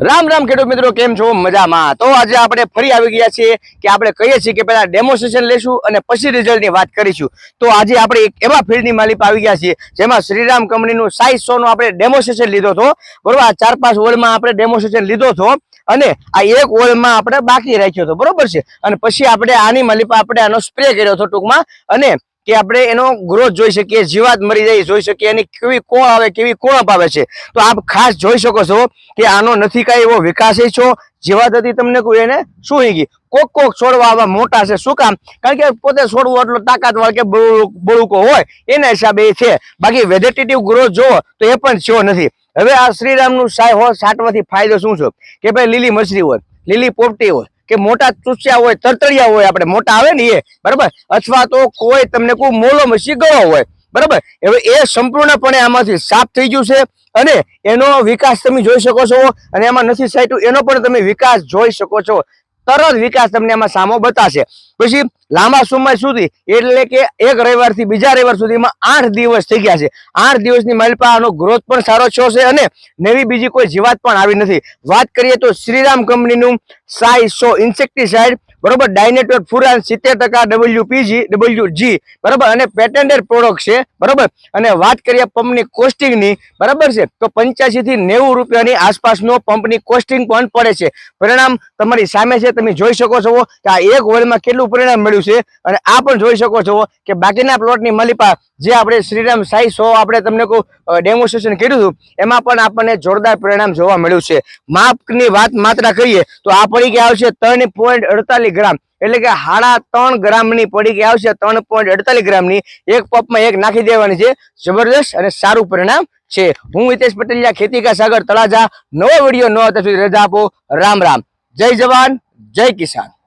રામ રામ ખેડૂત મિત્રો, કેમ છો? મજામાં. તો આજે આપણે ફરી આવી ગયા છીએ કે આપણે કહીએ છીએ કે પહેલા ડેમોન્સ્ટ્રેશન લેશું અને પછી રિઝલ્ટની વાત કરીશું. તો આજે આપણે એક એવા ફિલ્ડની માલિક આવી ગયા છીએ, જેમાં શ્રીરામ કંપનીનું સાઈઝ સો આપણે ડેમોન્સ્ટ્રેશન લીધો હતો. બરોબર? આ ચાર પાંચ ઓવરમાં આપણે ડેમોન્સ્ટ્રેશન લીધો હતો અને આ એક ઓવરમાં આપણે બાકી રાખ્યો હતો. બરોબર છે? અને પછી આપણે આની માલિપા આપણે આનો સ્પ્રે કર્યો હતો ટૂંકમાં અને કે આપણે એનો ગ્રોથ જોઈ શકીએ, જીવાત મરી જાય જોઈ શકીએ એની કેવી કોણ આવે, કેવી કોણપ આવે છે. તો આપ ખાસ જોઈ શકો છો કે આનો નથી કાંઈ એવો વિકાસ છો. જીવાત હતી તમને કોઈ એને શું ગઈ. કોક કોક છોડવા આવા મોટા છે. શું કામ? કારણ કે પોતે છોડવું એટલો તાકાતવાળો કે બળુ- બળુકો હોય, એના હિસાબે એ છે. બાકી વેજેટેટિવ ગ્રોથ જોવો તો એ પણ થયો નથી. હવે આ શ્રીરામનું સાય હો સાટવાથી ફાયદો શું છે? કે ભાઈ લીલી મછરી હોય લીલી પોપટી હોય કે મોટા ચૂસ્યા હોય તરતડિયા હોય, આપણે મોટા આવે ને એ, બરાબર? અથવા તો કોઈ તમને કોઈ મોલો મસી ગયો હોય, બરાબર? હવે એ સંપૂર્ણપણે આમાંથી સાફ થઈ ગયું છે અને એનો વિકાસ તમે જોઈ શકો છો અને એમાં નથી સાઈટું, એનો પણ તમે વિકાસ જોઈ શકો છો. તરત વિકાસ તમને આમાં સામો બતાશે. પછી લાંબા સમય સુધી, એટલે કે એક રવિવારથી બીજા રવિવાર સુધીમાં આઠ દિવસ થઈ ગયા છે. આઠ દિવસની મલપાનો ગ્રોથ પણ સારો થયો છે અને નવી બીજી કોઈ જીવાત પણ આવી નથી. વાત કરીએ તો શ્રીરામ કંપનીનું સાઈ સો ઇન્સેક્ટિસાઇડ બરોબર? ડાયનેટોર ફુરાન સિત્તેર ટકા ડબલ્યુપીજી ડબલ્યુ જી બરોબર? અને પેટેન્ટેડ પ્રોડક્ટ છે, બરોબર? અને વાત કરીએ પંપની કોસ્ટિંગની બરાબર છે? તો પંચ્યાસીથી નેવું રૂપિયાની આસપાસનો પંપની કોસ્ટિંગ પણ પડે છે. પરિણામ તમારી સામે છે, તમે જોઈ શકો છો કે આ એક ઓઇલમાં કેટલું પરિણામ મળ્યું છે અને આ પણ જોઈ શકો છો કે બાકીના પ્લોટની મલિપા જે આપણે શ્રીરામ સાઈ સો આપણે તમને કહું ડેમોન્સ્ટ્રેશન કર્યું હતું, એમાં પણ આપણને જોરદાર પરિણામ જોવા મળ્યું છે. માપની વાત માત્ર કહીએ તો આ પડીકી આવશે ત્રણ પોઈન્ટ અડતાલીસ ગ્રામ. એટલે કે સાડા ત્રણ ગ્રામની પડીકી આવશે, ત્રણ પોઈન્ટ અડતાલીસ ગ્રામની. એક પપમાં એક નાખી દેવાની છે. જબરદસ્ત અને સારું પરિણામ છે. હું હિતેશ પટેલિયા ખેતી કા સાગર તળાજા. નવો વીડિયો ન હતા સુધી રજા આપો. રામ રામ. જય જવાન, જય કિસાન.